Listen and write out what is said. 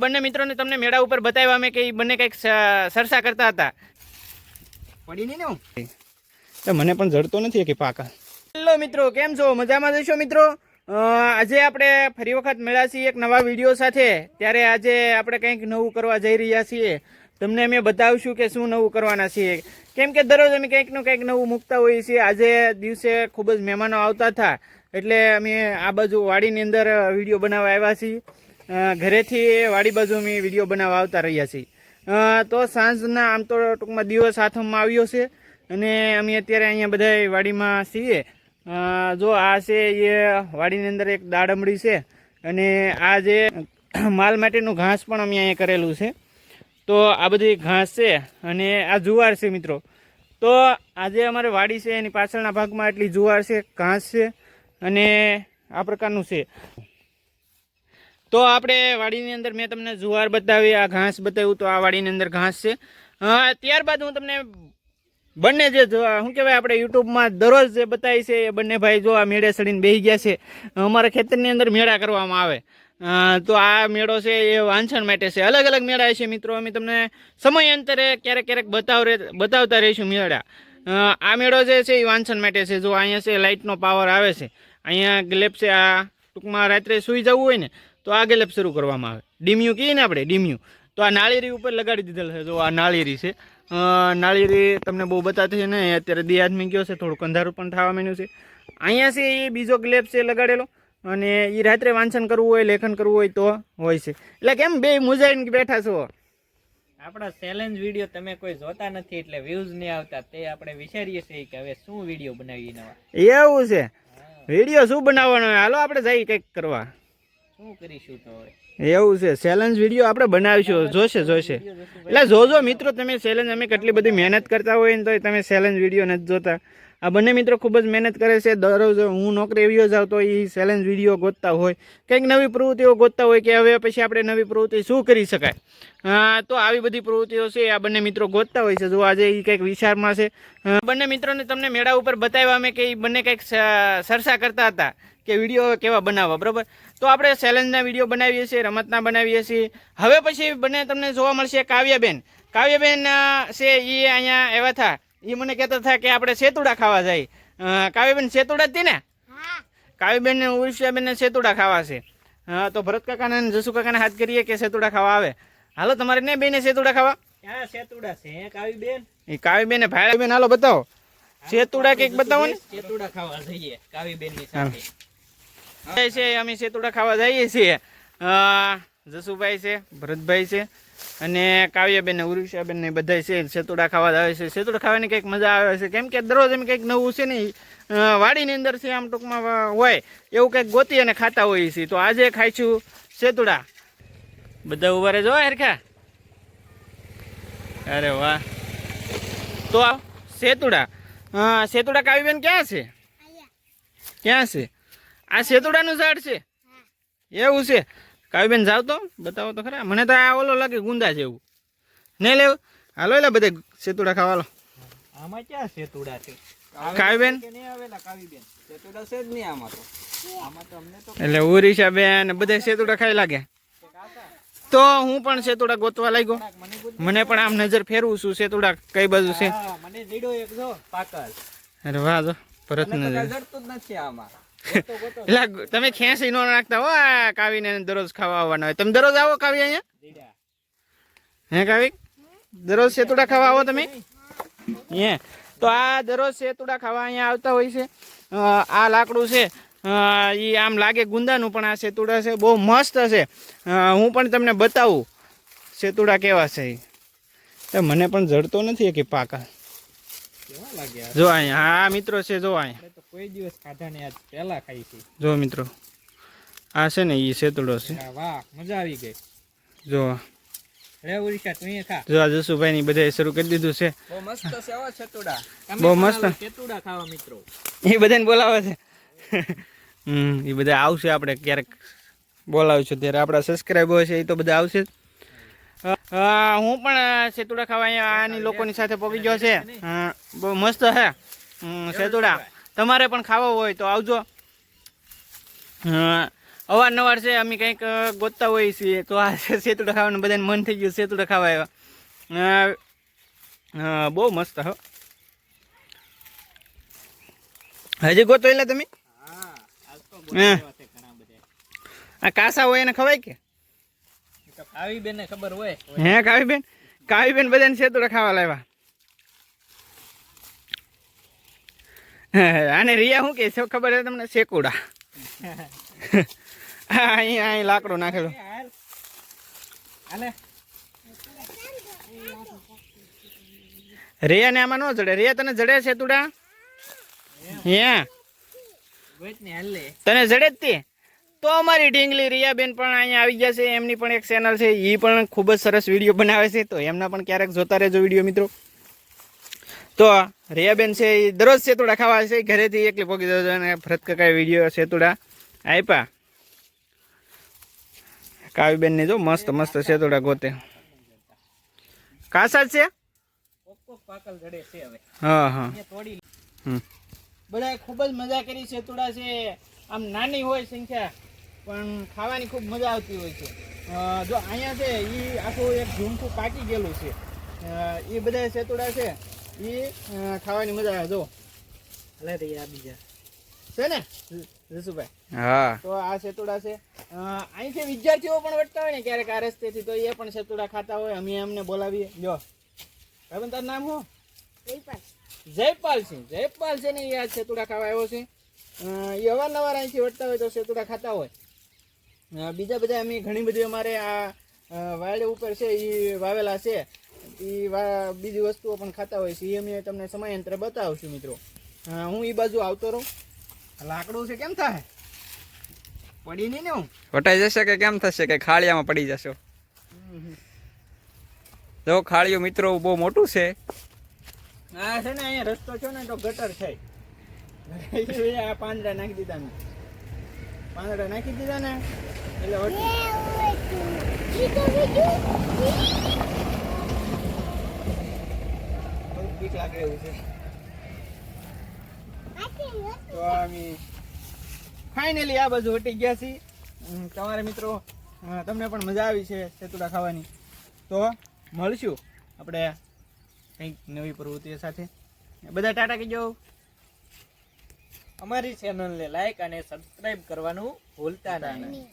બંને મિત્રોને તમને મેળા ઉપર બતાવ્યા અમે કે ઈ બંને કંઈક સરસા કરતા હતા. પડી નહીં ને હું? મને પણ જડતો નથી કે પાકા. હેલો મિત્રો કેમ છો? મજામાં જશો મિત્રો? આજે આપણે ફરી વખત મળ્યા છીએ એક નવા વીડિયો સાથે. ત્યારે આજે આપણે કંઈક નવું કરવા જઈ રહ્યા છીએ. તમને અમે બતાવશું કે શું નવું કરવાના છીએ. કેમ કે દરરોજ અમે કંઈકનું કંઈક નવું મૂકતા હોઈએ છીએ. આજે દિવસે ખૂબ જ મહેમાનો આવતા હતા. એટલે અમે આ બાજુ વાડીની અંદર વીડિયો બનાવવા આવ્યા છીએ. ઘરેથી વાડી બાજુ અમે વીડિયો બનાવવા આવતા રહ્યા છીએ. તો સાંજના આમ તો ટૂંકમાં દિવસ હાથમાં આવ્યો છે અને અમે અત્યારે અહીંયા બધા વાડીમાં છીએ. જો આ છે એ વાડીની અંદર એક દાડમડી છે અને આ જે માલ માટેનું ઘાસ પણ અમે અહીંયા કરેલું છે. તો આ બધી ઘાસ છે અને આ જુવાર છે મિત્રો. તો આજે અમારે વાડી છે એની પાછળના ભાગમાં એટલી જુવાર છે, ઘાસ છે અને આ પ્રકારનું છે. તો આપણે વાડીની અંદર મેં તમને જુવાર બતાવી, આ ઘાસ બતાવ્યું, તો આ વાડીની અંદર ઘાસ છે. ત્યારબાદ હું તમને બંને જે શું કહેવાય, આપણે યુટ્યુબમાં દરરોજ જે બતાવી છે, એ બંને ભાઈ જો આ મેળે ચડીને બેસી ગયા છે. અમારા ખેતરની અંદર મેળા કરવામાં આવે. તો આ મેળો છે, એ વાંચન માટે છે. અલગ અલગ મેળા છે મિત્રો, અમે તમને સમયાંતરે ક્યારેક ક્યારેક બતાવ બતાવતા રહીશું મેળા. આ મેળો જે છે, એ વાંચન માટે છે. જો અહીંયા છે લાઇટનો પાવર આવે છે. અહીંયા ગ્લેપ છે, આ ટૂંકમાં રાત્રે સૂઈ જવું હોય ને તો આ ગેલેપ શરૂ કરવામાં આવે. ડીમ્યુ કહીએ ને આપણે ડીમ્યુ. તો આ નાળિયેરી ઉપર લગાડી દીધેલ છે. જો આ નાળિયેરી છે. નાળિયેરી તમને બહુ બતાતી છે ને અત્યારે દી આદમી ગયો છે થોડુંક અંધારું પણ થવા માંડ્યું છે. અહીંયા છે એ બીજો ગ્લેપ છે લગાડેલો. અને એ રાત્રે વાંચન કરવું હોય લેખન કરવું હોય તો હોય છે. એટલે કેમ બે મુજાઈને બેઠા છો? આપણા ચેલેન્જ વીડિયો તમે કોઈ જોતા નથી એટલે વ્યૂઝ નહીં આવતા તે આપણે વિચારીએ છીએ કે હવે શું વીડિયો બનાવીએ નવા. એવું છે. વીડિયો શું બનાવવાનો હાલો આપણે જઈ કંઈક કરવા. શું કરીશું તો એવું છે ચેલેન્જ વીડિયો આપણે બનાવીશું. જોશે જોશે. એટલે જોજો મિત્રો તમે ચેલેન્જ અમે કેટલી બધી મહેનત કરતા હોય ને તો તમે ચેલેન્જ વીડિયો નથી જોતા. આ બંને મિત્રો ખૂબ જ મહેનત કરે છે. દરરોજ હું નોકરી એવી જાઉં તો એ ચેલેન્જ વીડિયો ગોતતા હોય, કંઈક નવી પ્રવૃત્તિઓ ગોતતા હોય કે હવે પછી આપણે નવી પ્રવૃત્તિ શું કરી શકાય? તો આવી બધી પ્રવૃત્તિઓ છે, આ બંને મિત્રો ગોતતા હોય છે. જો આજે એ કંઈક વિચારમાં છે બંને મિત્રોને તમને મેળા ઉપર બતાવ્યા અમે કે એ બંને કંઈક સરસા કરતા હતા કે વીડિયો કેવા બનાવવા, બરાબર? તો આપણે ચેલેન્જના વીડિયો બનાવીએ છીએ રમતના બનાવીએ છીએ. હવે પછી બંને તમને જોવા મળશે કાવ્યાબેન. કાવ્યબેન છે એ અહીંયા આવ્યા હતા એ મને કહેતા હતા કે આપણે સેતુડા ખાવા જાય. કાવ્યબેન સેતુડા જ હતી ને? કાવ્યબેન ને ઉર્ષિયાબેન ને સેતુડા ખાવા છે. હા તો ભરત કાકાને અને જસુ કાકાને હાથ કરીએ કે સેતુડા ખાવા આવે? હાલો તમારે ને બેને સેતુડા ખાવા? ક્યાં સેતુડા છે એ કાવ્યબેન ને હાલો બતાવો. સેતુડા કંઈક બતાવો ને? સેતુડા ખાવા જઈએ કાવી ની સાથે. છે અમે સેતુડા ખાવા જઈએ છીએ. જસુભાઈ છે ભરતભાઈ છે. અને કાવ્યાબેન ઉરુષાબેન ને બધા છે સેતુડા ખાવા આવે છે. સેતુડા ખાવાની કંઈક મજા આવે છે. કેમ કે દરરોજ એમ કંઈક નવું છે ને વાડીની અંદર છે આમ ટૂંકમાં હોય એવું કંઈક ગોતી અને ખાતા હોઈએ છીએ. તો આજે ખાઈશું સેતુડા બધા ઊભા રહેજો હરખા. અરે વાહ. તો આ સેતુડા સેતુડા કાવ્યબેન ક્યાં છે? ક્યાં છે? આ સેતુડાનું ઝાડ છે? એવું છે. કાવ્યબેન જાવ તો? બતાવો તો ખરા. મને તો આ ઓલો લાગે ગુંદા જેવું. નહીં લેવું? હાલો એટલે બધે સેતુડા ખાવાલો આમાં ક્યાં સેતુડા છે? કાવ્યબેન છે એટલે ઉરીશા બેન બધે સેતુડા ખાઈ લાગે તો હું પણ સેતુડા ગોતવા લાગ્યો. મને પણ આમ નજર ફેરવું છું સેતુડા કઈ બાજુ છે. અરે વાહ ભરત નજર. આમાં. એટલે તમે ખેંચી ન નાખતા હો આ કાવીને દરરોજ ખાવા આવવાના હોય. તમે દરરોજ આવો કાવી અહીંયા? હે કાવી? દરરોજ સેતુડા ખાવા આવો તમે? હે? તો આ દરરોજ સેતુડા ખાવા અહીંયા આવતા હોય છે. આ લાકડું છે. એ આમ લાગે ગુંદાનું પણ આ સેતુડા છે. બહુ મસ્ત છે. હું પણ તમને બતાવું સેતુડા કેવા છે એ મને પણ જડતો નથી કે પાકા. જો અહીંયા આ મિત્રો છે જો અહીંયા. કોઈ દિવસ ખાધા નહીં આજ પહેલા ખાઈ છે જો મિત્રો આ છે ને એ સેતુડો છે. વાહ મજા આવી ગઈ. જો. રે ઉડીશા તું અહીંયા ખા. જો આ જસુભાઈ ની બધા શરૂ કરી દીધું છે. બહુ મસ્ત છતુડા બહુ મસ્ત. છતુડા ખાવા મિત્રો. એ બધાને બોલાવે છે. હમ એ બધા આવશે આપણે ક્યારેક બોલાવીશું ત્યારે આપણા સબસ્ક્રાઈબર છે એ તો બધા આવશે હું પણ સેતુડા ખાવા અહીંયા આની લોકોની સાથે પહોંચી ગયો છે. બહુ મસ્ત છે હમ, સેતુડા તમારે પણ ખાવા હોય તો આવજો. અવારનવાર છે અમે કંઈક ગોતતા હોઈએ છીએ. તો આ સેતુડા ખાવાનું બધાને મન થઈ ગયું સેતુડા ખાવા આવ્યા. બહુ મસ્ત હો. હજી ગોતો એટલે તમે? આ કાસા હોય એને ખવાય કે? કાવી બેન ખબર હોય. હે કાવી બેન કાવી બેન બધાને સેતુડા ખાવા લાવ્યા. આને રિયા શું કે છે? ખબર છે તમને? શેકુડા. અહીંયા અહીં લાકડું નાખેલું. રિયા ને આમાં ન જડે. રિયા, તને જડે હે ને હાલ લે તને જડે જ તે? તો અમારી ઢીંગલી રિયાબેન પણ અહીંયા આવી ગયા છે. એમની પણ એક ચેનલ છે. એ પણ ખૂબ જ સરસ વીડિયો બનાવે છે. તો એમના પણ ક્યારેક જોતા રહેજો વીડિયો, મિત્રો. તો રિયાબેન છે એ દરરોજ સેતુડા ખાવા છે ઘરેથી એકલી પોકી જજો અને ફરત કકાએ વીડિયો સેતુડા આપ્યા કાવીબેનને જો મસ્ત મસ્ત સેતુડા ગોતે. કાસા છે? હા હા. બધાએ ખૂબ જ મજા કરી સેતુડા છે. આમ નાની હોય સંખ્યા પણ ખાવાની ખૂબ મજા આવતી હોય છે. જો અહીંયા છે એ આખું એક ઝૂમખું પાકી ગયેલું છે. એ બધા સેતુડા છે. એ ખાવાની મજા આવે જો લે રે આ બીજા. છે ને? જસુભાઈ હા. તો આ સેતુડા છે. અહીંથી વિદ્યાર્થીઓ પણ વટતા હોય ને ક્યારેક આ રસ્તેથી તો એ પણ સેતુડા ખાતા હોય અમે એમને બોલાવીએ. જો. ભાઈ તારું નામ શું? જયપાલ. સિંહ જયપાલ છે ને એ આ સેતુડા ખાવા આવ્યો છે. એ અવારનવાર અહીંથી વટતા હોય તો સેતુડા ખાતા હોય. બીજા બધા અમે ઘણી બધી અમારે આ વાયડ વાડ ઉપર છે એ વાવેલા છે. એ વા બીજી વસ્તુઓ પણ ખાતા હોય છે. એ અમે તમને સમયાંતરે બતાવશું મિત્રો. હું એ બાજુ આવતો રહું. લાકડું છે કેમ થાય? પડી નહીં ને હું? વટાઈ જશે કે કેમ થશે કે ખાળિયામાં પડી જશો? જો ખાળિયું મિત્રો બહુ મોટું છે. આ છે ને અહીંયા રસ્તો છો ને તો ગટર થાય આ પાંદડા નાખી દીધા ને. પાંદડા નાખી દીધા ને એટલે લાગે એવું છે. તો અમે ફાઇનલી આ બાજુ હટી ગયા છીએ. તમારા મિત્રો તમને પણ મજા આવી છે સેતુડા ખાવાની. તો મળશું આપણે કંઈક નવી પ્રવૃત્તિઓ સાથે. બધા ટાટા કહેજો. અમારી ચેનલને લાઈક અને સબસ્ક્રાઇબ કરવાનું ભૂલતા નહીં.